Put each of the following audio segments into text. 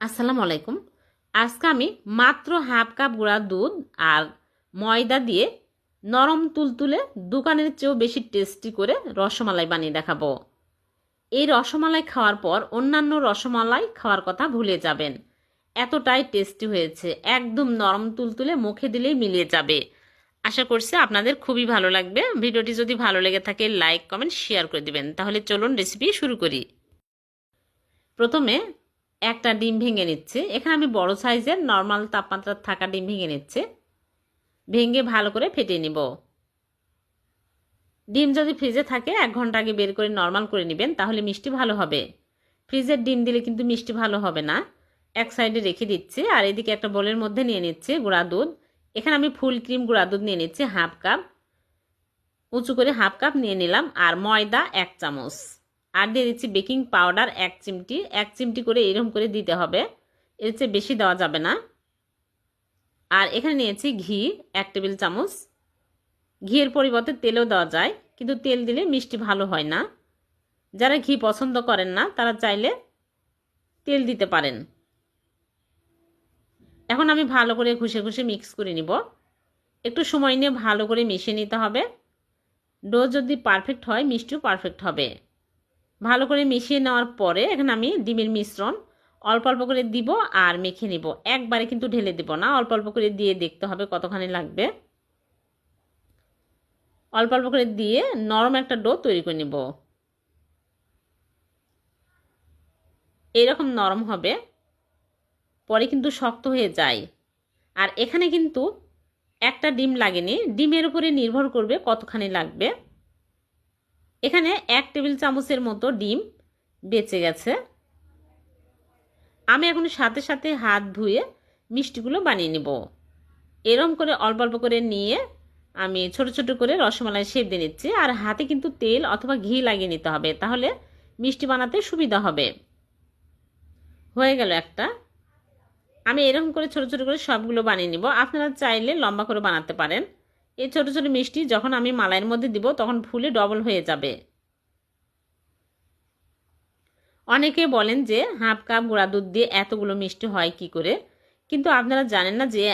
আসসালামু আলাইকুম। আজকে আমি মাত্র হাফ কাপ গুঁড়া দুধ আর ময়দা দিয়ে নরম তুলতুলে দোকানের চেয়েও বেশি টেস্টি করে রসমালাই বানিয়ে দেখাবো। এই রসমালাই খাওয়ার পর অন্যান্য রসমালাই খাওয়ার কথা ভুলে যাবেন। এতটাই টেস্টি হয়েছে, একদম নরম তুলতুলে মুখে দিলেই মিলিয়ে যাবে। আশা করছি আপনাদের খুবই ভালো লাগবে। ভিডিওটি যদি ভালো লেগে থাকে লাইক কমেন্ট শেয়ার করে দিবেন। তাহলে চলুন রেসিপি শুরু করি। প্রথমে একটা ডিম ভেঙে নিচ্ছে। এখানে আমি বড় সাইজের নর্মাল তাপমাত্রা থাকা ডিম ভেঙে নিচ্ছে। ভেঙে ভালো করে ফেটিয়ে নিব। ডিম যদি ফ্রিজে থাকে, এক ঘণ্টা আগে বের করে নর্মাল করে নেবেন, তাহলে মিষ্টি ভালো হবে। ফ্রিজের ডিম দিলে কিন্তু মিষ্টি ভালো হবে না। এক সাইডে রেখে দিচ্ছি, আর এদিকে একটা বোলের মধ্যে নিয়ে নিচ্ছে গুঁড়া দুধ। এখানে আমি ফুল ক্রিম গুঁড়া দুধ নিয়ে নিচ্ছি হাফ কাপ। উঁচু করে হাফ কাপ নিয়ে নিলাম, আর ময়দা এক চামচ। আর দিয়ে দিচ্ছি বেকিং পাউডার এক চিমটি এক চিমটি করে এরকম করে দিতে হবে। এর চেয়ে বেশি দেওয়া যাবে না। আর এখানে নিয়েছি ঘি, এক টেবিল চামচ। ঘিয়ের পরিবর্তে তেলও দেওয়া যায়, কিন্তু তেল দিলে মিষ্টি ভালো হয় না। যারা ঘি পছন্দ করেন না, তারা চাইলে তেল দিতে পারেন। এখন আমি ভালো করে ঘষে ঘষে মিক্স করে নিব। একটু সময় নিয়ে ভালো করে মিশিয়ে নিতে হবে। ডো যদি পারফেক্ট হয়, মিষ্টিও পারফেক্ট হবে। ভালো করে মিশিয়ে নেওয়ার পরে এখানে আমি ডিমের মিশ্রণ অল্প অল্প করে দিব আর মেখে নিব। একবারে কিন্তু ঢেলে দিব না, অল্প অল্প করে দিয়ে দেখতে হবে কতখানি লাগবে। অল্প অল্প করে দিয়ে নরম একটা ডো তৈরি করে নিব। এইরকম নরম হবে, পরে কিন্তু শক্ত হয়ে যায়। আর এখানে কিন্তু একটা ডিম লাগেনি, ডিমের উপরে নির্ভর করবে কতখানি লাগবে। এখানে এক টেবিল চামচের মতো ডিম বেঁচে গেছে। আমি এখন সাথে সাথে হাত ধুয়ে মিষ্টিগুলো বানিয়ে নেব। এরম করে অল্প অল্প করে নিয়ে আমি ছোট ছোট করে রসমালাই শেপ দিয়ে নিচ্ছি। আর হাতে কিন্তু তেল অথবা ঘি লাগিয়ে নিতে হবে, তাহলে মিষ্টি বানাতে সুবিধা হবে। হয়ে গেল একটা। আমি এরকম করে ছোট ছোট করে সবগুলো বানিয়ে নিব। আপনারা চাইলে লম্বা করে বানাতে পারেন। এই ছোট ছোট মিষ্টি যখন আমি মালাইয়ের মধ্যে দিব, তখন ফুলে ডবল হয়ে যাবে। অনেকে বলেন যে হাফ কাপ গুঁড়া দুধ দিয়ে এতগুলো মিষ্টি হয় কি করে? কিন্তু আপনারা জানেন না যে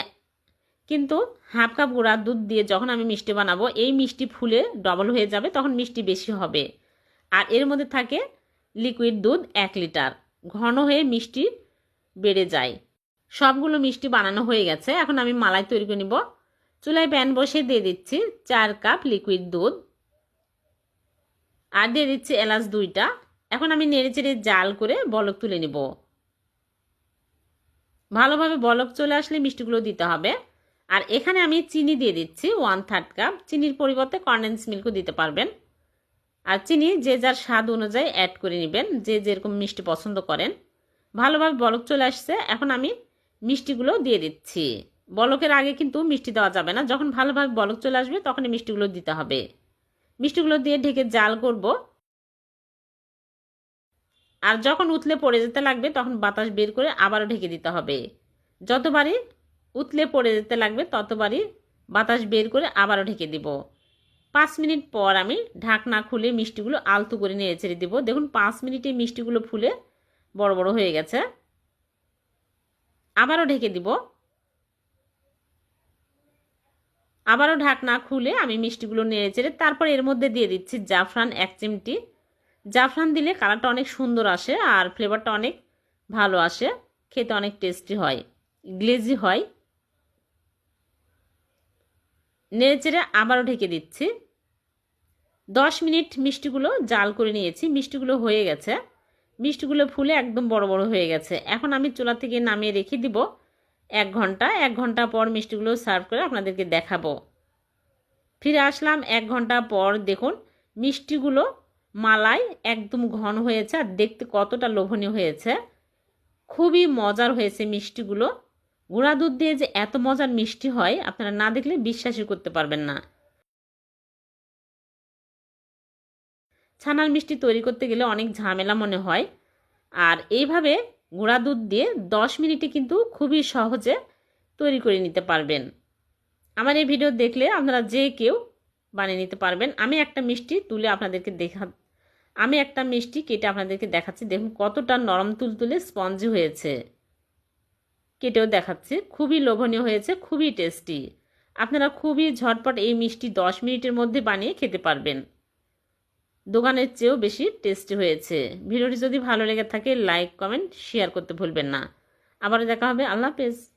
কিন্তু হাফ কাপ গুঁড়া দুধ দিয়ে যখন আমি মিষ্টি বানাবো, এই মিষ্টি ফুলে ডবল হয়ে যাবে, তখন মিষ্টি বেশি হবে। আর এর মধ্যে থাকে লিকুইড দুধ এক লিটার। ঘন হয়ে মিষ্টি বেড়ে যায়। সবগুলো মিষ্টি বানানো হয়ে গেছে। এখন আমি মালাই তৈরি করে নিব। চুলায় প্যান বসে দিয়ে দিচ্ছি চার কাপ লিকুইড দুধ। আর দিয়ে দিচ্ছি এলাচ দুইটা। এখন আমি নেড়ে চেড়ে জাল করে বলক তুলে নিব। ভালোভাবে বলক চলে আসলে মিষ্টিগুলো দিতে হবে। আর এখানে আমি চিনি দিয়ে দিচ্ছি ওয়ান থার্ড কাপ চিনির পরিবর্তে কন্ডেন্স মিল্কও দিতে পারবেন। আর চিনি যে যার স্বাদ অনুযায়ী অ্যাড করে নেবেন, যে যেরকম মিষ্টি পছন্দ করেন। ভালোভাবে বলক চলে আসছে। এখন আমি মিষ্টিগুলো দিয়ে দিচ্ছি। বলকের আগে কিন্তু মিষ্টি দেওয়া যাবে না। যখন ভালোভাবে বলক চলে আসবে তখন মিষ্টিগুলো দিতে হবে। মিষ্টিগুলো দিয়ে ঢেকে জাল করব। আর যখন উতলে পড়ে যেতে লাগবে, তখন বাতাস বের করে আবারও ঢেকে দিতে হবে। যতবারই উতলে পড়ে যেতে লাগবে, ততবারই বাতাস বের করে আবারও ঢেকে দিব। পাঁচ মিনিট পর আমি ঢাকনা খুলে মিষ্টিগুলো আলতু করে নিয়ে ছেড়ে দেবো। দেখুন, পাঁচ মিনিটে মিষ্টিগুলো ফুলে বড় বড় হয়ে গেছে। আবারও ঢেকে দিব। আবারও ঢাকনা খুলে আমি মিষ্টিগুলো নেড়ে চেড়ে তারপর এর মধ্যে দিয়ে দিচ্ছি জাফরান এক চিমটি। জাফরান দিলে কালারটা অনেক সুন্দর আসে আর ফ্লেভারটা অনেক ভালো আসে। খেতে অনেক টেস্টি হয়, গ্লেজি হয়। নেড়ে চেড়ে আবারও ঢেকে দিচ্ছি। দশ মিনিট মিষ্টিগুলো জাল করে নিয়েছি, মিষ্টিগুলো হয়ে গেছে। মিষ্টিগুলো ফুলে একদম বড় বড় হয়ে গেছে। এখন আমি চুলা থেকে নামিয়ে রেখে দিব। এক ঘণ্টা এক ঘণ্টা পর মিষ্টিগুলো সার্ভ করে আপনাদেরকে দেখাবো। ফিরে আসলাম, এক ঘণ্টা পর দেখুন, মিষ্টিগুলো মালাই একদম ঘন হয়েছে আর দেখতে কতটা লোভনীয় হয়েছে। খুবই মজার হয়েছে মিষ্টিগুলো। গুঁড়া দুধ দিয়ে যে এত মজার মিষ্টি হয়, আপনারা না দেখলে বিশ্বাসই করতে পারবেন না। ছানার মিষ্টি তৈরি করতে গেলে অনেক ঝামেলা মনে হয়। আর এইভাবে গুঁড়া দুধ দিয়ে দশ মিনিটে কিন্তু খুবই সহজে তৈরি করে নিতে পারবেন। আমার এই ভিডিও দেখলে আপনারা যে কেউ বানিয়ে নিতে পারবেন। আমি একটা মিষ্টি তুলে আপনাদেরকে দেখা, আমি একটা মিষ্টি কেটে আপনাদেরকে দেখাচ্ছি। দেখুন কতটা নরম তুলতুলে স্পঞ্জি হয়েছে। কেটেও দেখাচ্ছি। খুবই লোভনীয় হয়েছে, খুবই টেস্টি। আপনারা খুবই ঝটপট এই মিষ্টি দশ মিনিটের মধ্যে বানিয়ে খেতে পারবেন। দোকানের চেয়েও বেশি টেস্টি হয়েছে। ভিডিওটি যদি ভালো লেগে থাকে, লাইক, কমেন্ট, শেয়ার করতে ভুলবেন না। আবারও দেখা হবে। আল্লাহ হাফেজ।